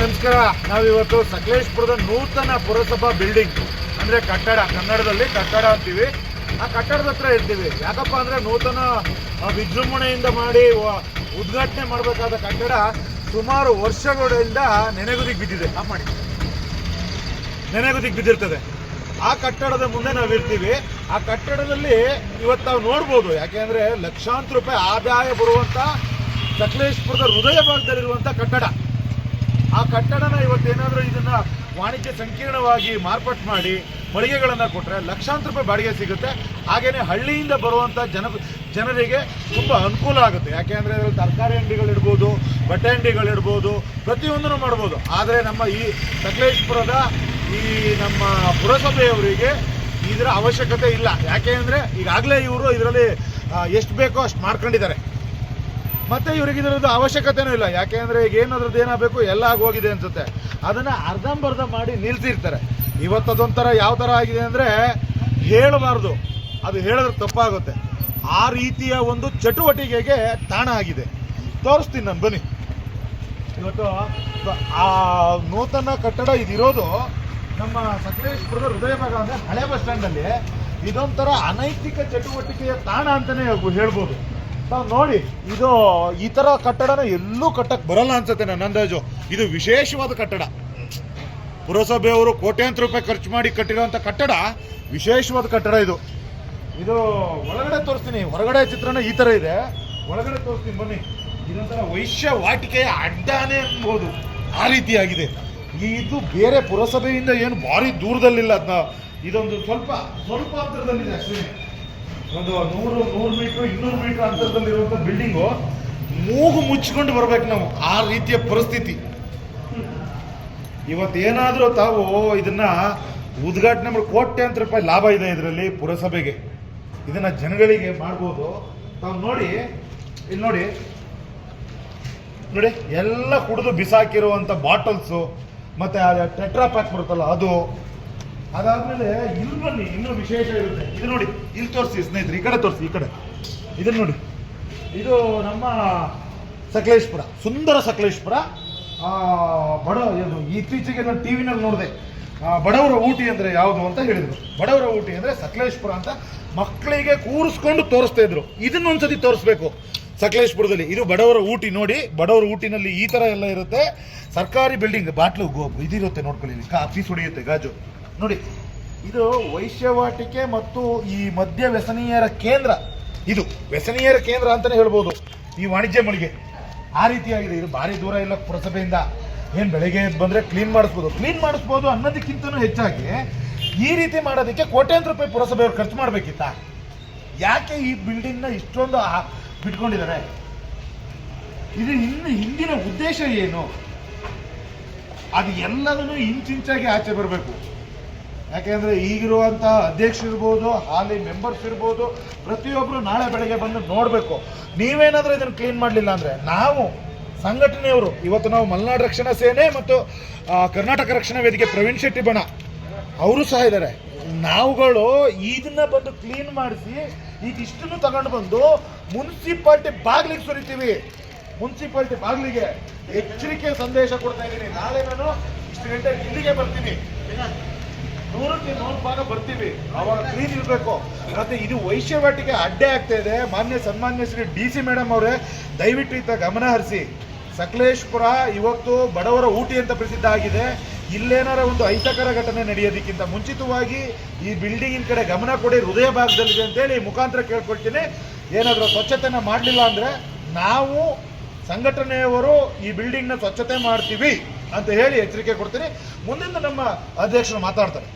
ನಮಸ್ಕಾರ. ನಾವಿವತ್ತು ಸಕಲೇಶ್ಪುರದ ನೂತನ ಪುರಸಭಾ ಬಿಲ್ಡಿಂಗ್ ಅಂದ್ರೆ ಕಟ್ಟಡ. ಕನ್ನಡದಲ್ಲಿ ಕಟ್ಟಡ ಅಂತೀವಿ. ಆ ಕಟ್ಟಡದ ಹತ್ರ ಇರ್ತೀವಿ. ಯಾಕಪ್ಪ ಅಂದ್ರೆ ನೂತನ ವಿಜೃಂಭಣೆಯಿಂದ ಮಾಡಿ ಉದ್ಘಾಟನೆ ಮಾಡಬೇಕಾದ ಕಟ್ಟಡ ಸುಮಾರು ವರ್ಷಗಳಿಂದ ನೆನೆಗುದಿಗೆ ಬಿದ್ದಿದೆ. ಆ ಮಾಡಿ. ನೆನೆಗುದಿಗೆ ಬಿದ್ದಿರ್ತದೆ. ಆ ಕಟ್ಟಡದ ಮುಂದೆ ನಾವು ಇರ್ತೀವಿ ಆ ಕಟ್ಟಡದಲ್ಲಿ ಇವತ್ತು ನಾವು ನೋಡ್ಬೋದು. ಯಾಕೆಂದ್ರೆ ಲಕ್ಷಾಂತರ ರೂಪಾಯಿ ಆದಾಯ ಬರುವಂತ ಸಕಲೇಶ್ಪುರದ ಹೃದಯ ಭಾಗದಲ್ಲಿರುವಂತ ಕಟ್ಟಡ. ಆ ಕಟ್ಟಡನ ಇವತ್ತೇನಾದ್ರೂ ಇದನ್ನ ವಾಣಿಜ್ಯ ಸಂಕೀರ್ಣವಾಗಿ ಮಾರ್ಪಾಟ್ ಮಾಡಿ ಮಳಿಗೆಗಳನ್ನು ಕೊಟ್ರೆ ಲಕ್ಷಾಂತರ ರೂಪಾಯಿ ಬಾಡಿಗೆ ಸಿಗುತ್ತೆ. ಹಾಗೆಯೇ ಹಳ್ಳಿಯಿಂದ ಬರುವಂತ ಜನ ಜನರಿಗೆ ತುಂಬಾ ಅನುಕೂಲ ಆಗುತ್ತೆ. ಯಾಕೆ ಅಂದರೆ ಅದರಲ್ಲಿ ತರಕಾರಿ ಅಂಗಡಿಗಳಿರ್ಬೋದು ಬಟ್ಟೆ ಅಂಗಡಿಗಳಿರ್ಬೋದು ಪ್ರತಿಯೊಂದನ್ನು ಮಾಡ್ಬೋದು. ಆದರೆ ನಮ್ಮ ಈ ಸಕಲೇಶ್ಪುರದ ಈ ನಮ್ಮ ಪುರಸಭೆಯವರಿಗೆ ಇದರ ಅವಶ್ಯಕತೆ ಇಲ್ಲ. ಯಾಕೆ ಅಂದರೆ ಈಗಾಗಲೇ ಇವರು ಇದರಲ್ಲಿ ಎಷ್ಟು ಬೇಕೋ ಅಷ್ಟು ಮಾಡ್ಕೊಂಡಿದ್ದಾರೆ. ಮತ್ತೆ ಇವರಿಗೆ ಇದರದ್ದು ಅವಶ್ಯಕತೆನೂ ಇಲ್ಲ. ಯಾಕೆ ಅಂದ್ರೆ ಈಗ ಏನಾದ್ರದ್ದು ಏನಾಗಬೇಕು, ಎಲ್ಲ ಆಗೋಗಿದೆ ಅನ್ಸುತ್ತೆ. ಅದನ್ನ ಅರ್ಧಂಬರ್ಧ ಮಾಡಿ ನಿಲ್ತಿರ್ತಾರೆ ಇವತ್ತು ಅದೊಂಥರ ಯಾವ ಥರ ಆಗಿದೆ ಅಂದ್ರೆ ಹೇಳಬಾರ್ದು. ಅದು ಹೇಳಿದ್ರೆ ತಪ್ಪಾಗುತ್ತೆ. ಆ ರೀತಿಯ ಒಂದು ಚಟುವಟಿಕೆಗೆ ತಾಣ ಆಗಿದೆ. ತೋರಿಸ್ತೀನಿ ನಾನು, ಬನ್ನಿ. ಇವತ್ತು ಆ ನೂತನ ಕಟ್ಟಡ ಇದಿರೋದು ನಮ್ಮ ಸಕಲೇಶ್ಪುರದ ಹೃದಯ ಭಾಗ ಅಂದ್ರೆ ಹಳೆ ಬಸ್ ಸ್ಟ್ಯಾಂಡಲ್ಲಿ. ಇದೊಂಥರ ಅನೈತಿಕ ಚಟುವಟಿಕೆಯ ತಾಣ ಅಂತಾನೆ ಹೇಳ್ಬೋದು. ನಾವು ನೋಡಿ, ಇದು ಈ ತರ ಕಟ್ಟಡನ ಎಲ್ಲೂ ಕಟ್ಟಕ್ ಬರಲ್ಲ ಅನ್ಸುತ್ತೆ ನನ್ನ ಅಂದಾಜು. ಇದು ವಿಶೇಷವಾದ ಕಟ್ಟಡ. ಪುರಸಭೆಯವರು ಕೋಟ್ಯಾಂತರ ರೂಪಾಯಿ ಖರ್ಚು ಮಾಡಿ ಕಟ್ಟಿರುವಂತ ಕಟ್ಟಡ ವಿಶೇಷವಾದ ಕಟ್ಟಡ ಇದು. ಇದು ಒಳಗಡೆ ತೋರಿಸ್ತೀನಿ. ಹೊರಗಡೆ ಚಿತ್ರಣ ಈ ತರ ಇದೆ. ಒಳಗಡೆ ತೋರಿಸ್ತೀನಿ, ಬನ್ನಿ. ಇದೊಂಥರ ವೈಶ್ಯ ವಾಟಿಕೆಯ ಅಡ್ಡಾನೆ ಅನ್ಬೋದು. ಆ ರೀತಿಯಾಗಿದೆ. ಇದು ಬೇರೆ ಪುರಸಭೆಯಿಂದ ಏನು ಭಾರಿ ದೂರದಲ್ಲಿಲ್ಲ. ಅದನ್ನ ಇದೊಂದು ಸ್ವಲ್ಪ ಸ್ವಲ್ಪ ಅಂತರದಲ್ಲಿದೆ ಅಷ್ಟೇ. ಒಂದು ನೂರು ನೂರು ಮೀಟರ್, ಇನ್ನೂರು ಮೀಟರ್ ಅಂತರದಲ್ಲಿರುವಂಥ ಬಿಲ್ಡಿಂಗು ಮೂಗು ಮುಚ್ಚಿಕೊಂಡು ಬರ್ಬೇಕು ನಾವು, ಆ ರೀತಿಯ ಪರಿಸ್ಥಿತಿ. ಇವತ್ತೇನಾದರೂ ತಾವು ಇದನ್ನ ಉದ್ಘಾಟನೆ ಮಾಡಿ ಕೋಟ್ಯಾಂತರ ರೂಪಾಯಿ ಲಾಭ ಇದೆ ಇದರಲ್ಲಿ ಪುರಸಭೆಗೆ. ಇದನ್ನ ಜನಗಳಿಗೆ ಮಾಡ್ಬೋದು. ತಾವು ನೋಡಿ, ಇಲ್ಲಿ ನೋಡಿ. ನೋಡಿ, ಎಲ್ಲ ಕುಡಿದು ಬಿಸಾಕಿರುವಂಥ ಬಾಟಲ್ಸು ಮತ್ತೆ ಟೆಟ್ರಾ ಪ್ಯಾಕ್ ಬರುತ್ತಲ್ಲ ಅದು ಅದಾದ್ಮೇಲೆ ಇಲ್ಲಿ ಬನ್ನಿ ಇನ್ನೂ ವಿಶೇಷ ಇರುತ್ತೆ. ಇದು ನೋಡಿ, ಇಲ್ಲಿ ತೋರಿಸಿ ಸ್ನೇಹಿತರೆ, ಈ ಕಡೆ ತೋರಿಸಿ, ಈ ಕಡೆ. ಇದನ್ನ ನೋಡಿ. ಇದು ನಮ್ಮ ಸಕಲೇಶ್ಪುರ, ಸುಂದರ ಸಕಲೇಶ್ಪುರ ಬಡ ಏನು ಇತ್ತೀಚೆಗೆ ನಾನು ಟಿ ವಿನಲ್ಲಿ ನೋಡಿದೆ. ಬಡವರ ಊಟಿ ಅಂದರೆ ಯಾವುದು ಅಂತ ಹೇಳಿದರು. ಬಡವರ ಊಟಿ ಅಂದರೆ ಸಕಲೇಶ್ಪುರ ಅಂತ ಮಕ್ಕಳಿಗೆ ಕೂರಿಸ್ಕೊಂಡು ತೋರಿಸ್ತಾ ಇದ್ರು. ಇದನ್ನ ಒಂದ್ಸತಿ ತೋರಿಸ್ಬೇಕು. ಸಕಲೇಶ್ಪುರದಲ್ಲಿ. ಇದು ಬಡವರ ಊಟಿ ನೋಡಿ. ಬಡವರ ಊಟಿನಲ್ಲಿ ಈ ತರ ಎಲ್ಲ ಇರುತ್ತೆ. ಸರ್ಕಾರಿ ಬಿಲ್ಡಿಂಗ್ ಬಾಟ್ಲು ಇದಿರುತ್ತೆ ನೋಡ್ಕೊಳ್ಳಿ. ಕಾಫಿ ಸುಡಿಯುತ್ತೆ ಗಾಜು. ನೋಡಿ, ಇದು ವೈಶ್ಯವಾಟಿಕೆ ಮತ್ತು ಈ ಮದ್ಯ ವ್ಯಸನೀಯರ ಕೇಂದ್ರ. ಇದು ವ್ಯಸನೀಯರ ಕೇಂದ್ರ ಅಂತಾನೆ ಹೇಳ್ಬೋದು. ಈ ವಾಣಿಜ್ಯ ಮಳಿಗೆ. ಆ ರೀತಿಯಾಗಿದೆ. ಇದು ಭಾರಿ ದೂರ ಇಲ್ಲ ಪುರಸಭೆಯಿಂದ. ಏನು ಬೆಳಗ್ಗೆ ಬಂದರೆ ಕ್ಲೀನ್ ಮಾಡಿಸ್ಬೋದು. ಕ್ಲೀನ್ ಮಾಡಿಸ್ಬೋದು ಅನ್ನೋದಕ್ಕಿಂತನೂ ಹೆಚ್ಚಾಗಿ ಈ ರೀತಿ ಮಾಡೋದಕ್ಕೆ ಕೋಟ್ಯಾಂತರ ರೂಪಾಯಿ ಪುರಸಭೆಯವ್ರು ಖರ್ಚು ಮಾಡಬೇಕಿತ್ತಾ? ಯಾಕೆ ಈ ಬಿಲ್ಡಿಂಗ್ನ ಇಷ್ಟೊಂದು ಬಿಟ್ಕೊಂಡಿದ್ದಾರೆ? ಇದು ಇನ್ನು ಹಿಂದಿನ ಉದ್ದೇಶ ಏನು? ಅದು ಎಲ್ಲದನ್ನು ಇಂಚಿಂಚಾಗಿ ಆಚೆ ಬರಬೇಕು. ಯಾಕೆಂದ್ರೆ ಈಗಿರುವಂಥ ಅಧ್ಯಕ್ಷ ಇರ್ಬೋದು, ಹಾಲಿ ಮೆಂಬರ್ಸ್ ಇರ್ಬೋದು ಪ್ರತಿಯೊಬ್ಬರು ನಾಳೆ ಬೆಳಗ್ಗೆ ಬಂದು ನೋಡಬೇಕು. ನೀವೇನಾದರೂ ಇದನ್ನು ಕ್ಲೀನ್ ಮಾಡಲಿಲ್ಲ ಅಂದ್ರೆ ನಾವು, ಸಂಘಟನೆಯವರು, ಇವತ್ತು ನಾವು ಮಲೆನಾಡು ರಕ್ಷಣಾ ಸೇನೆ ಮತ್ತು ಕರ್ನಾಟಕ ರಕ್ಷಣಾ ವೇದಿಕೆ ಪ್ರವೀಣ್ ಶೆಟ್ಟಿ ಬಣ, ಅವರು ಸಹ ಇದ್ದಾರೆ ನಾವುಗಳು ಇದನ್ನ ಬಂದು ಕ್ಲೀನ್ ಮಾಡಿಸಿ ಈಗ ಇಷ್ಟನ್ನು ತಗೊಂಡು ಬಂದು ಮುನ್ಸಿಪಾಲ್ಟಿ ಬಾಗ್ಲಿಗೆ ಸುರಿತೀವಿ. ಮುನ್ಸಿಪಾಲ್ಟಿ ಬಾಗ್ಲಿಗೆ ಎಚ್ಚರಿಕೆ ಸಂದೇಶ ಕೊಡ್ತಾ ಇದ್ದೀನಿ. ನಾಳೆ ನಾನು ಇಷ್ಟು ಗಂಟೆ ಇಲ್ಲಿಗೆ ಬರ್ತೀನಿ. ಬರ್ತೀವಿ. ಅವಾಗ ಕ್ಲೀನ್ ಇರಬೇಕು. ಮತ್ತೆ ಇದು ವೈಶ್ಯವಾಟಿಗೆ ಅಡ್ಡೆ ಆಗ್ತಾ ಇದೆ. ಮಾನ್ಯ ಸನ್ಮಾನ್ಯ ಶ್ರೀ ಡಿ ಸಿ ಮೇಡಮ್ ಅವರೇ, ದಯವಿಟ್ಟು ಇತ್ತ ಗಮನ ಹರಿಸಿ. ಸಕಲೇಶ್ಪುರ ಇವತ್ತು ಬಡವರ ಊಟಿ ಅಂತ ಪ್ರಸಿದ್ಧ ಆಗಿದೆ. ಇಲ್ಲೇನಾರ ಒಂದು ಅಹಿತಕರ ಘಟನೆ ನಡೆಯೋದಕ್ಕಿಂತ ಮುಂಚಿತವಾಗಿ ಈ ಬಿಲ್ಡಿಂಗಿನ ಕಡೆ ಗಮನ ಕೊಡಿ, ಹೃದಯ ಭಾಗದಲ್ಲಿದೆ ಅಂತೇಳಿ ಮುಖಾಂತರ ಕೇಳ್ಕೊಳ್ತೀನಿ. ಏನಾದರೂ ಸ್ವಚ್ಛತೆನ ಮಾಡಲಿಲ್ಲ ಅಂದರೆ ನಾವು ಸಂಘಟನೆಯವರು ಈ ಬಿಲ್ಡಿಂಗ್ನ ಸ್ವಚ್ಛತೆ ಮಾಡ್ತೀವಿ ಅಂತ ಹೇಳಿ ಎಚ್ಚರಿಕೆ ಕೊಡ್ತೀನಿ. ಮುಂದಿನ ನಮ್ಮ ಅಧ್ಯಕ್ಷರು ಮಾತಾಡ್ತಾರೆ.